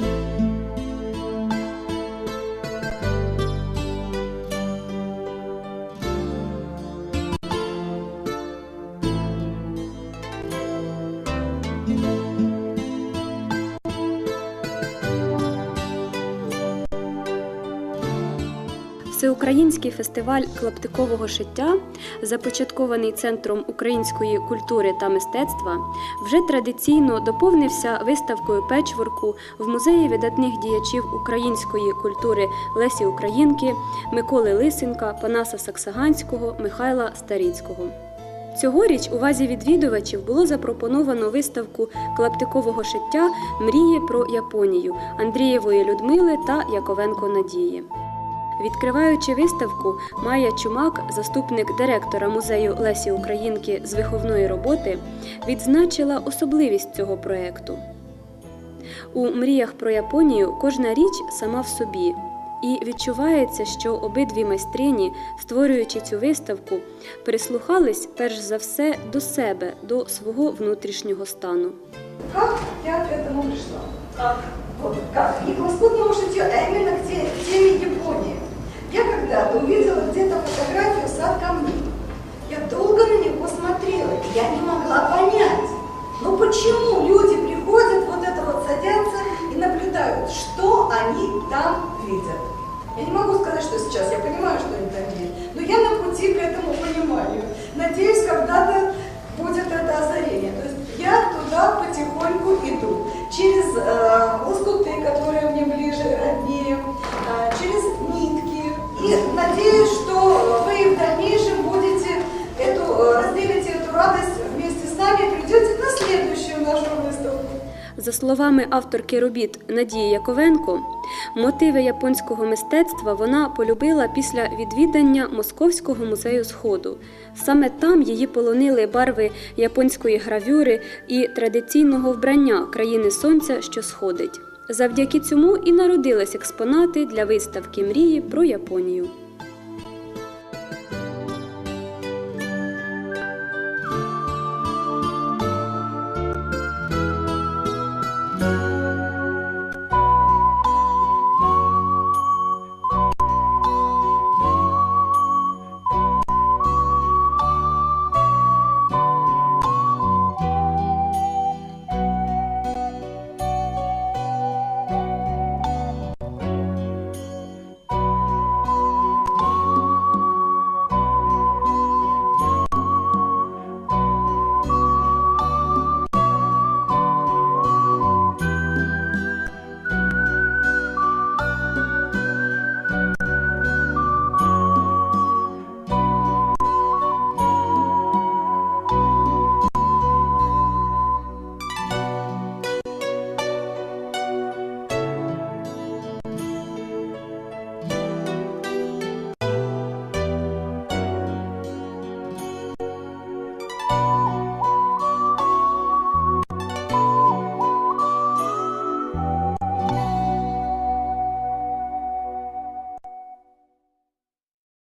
Bye. Всеукраїнський фестиваль клаптикового шиття, започаткований Центром української культури та мистецтва, вже традиційно доповнився виставкою печворку в музеї видатних діячів української культури Лесі Українки, Миколи Лисенка, Панаса Саксаганського, Михайла Старицького. Цьогоріч у вазі відвідувачів було запропоновано виставку клаптикового шиття Мрії про Японію Андрієвої Людмили та Яковенко Надії. Відкриваючи виставку, Майя Чумак, заступник директора музею Лесі Українки з виховної роботи, відзначила особливість цього проєкту. У мріях про Японію кожна річ сама в собі. І відчувається, що обидві майстрині, створюючи цю виставку, прислухались перш за все до себе, до свого внутрішнього стану. Как я к этому пришла? Как? Вот, как? Не к лоскутному шитью, а именно к те- теме там видят. Я не могу сказать, что сейчас, я понимаю, что они там видят, но я на пути к этому пониманию. Надеюсь, когда-то За словами авторки робіт Надії Яковенко, мотиви японського мистецтва вона полюбила після відвідання Московського музею Сходу. Саме там її полонили барви японської гравюри і традиційного вбрання країни сонця, що сходить. Завдяки цьому і народились експонати для виставки мрії про Японію.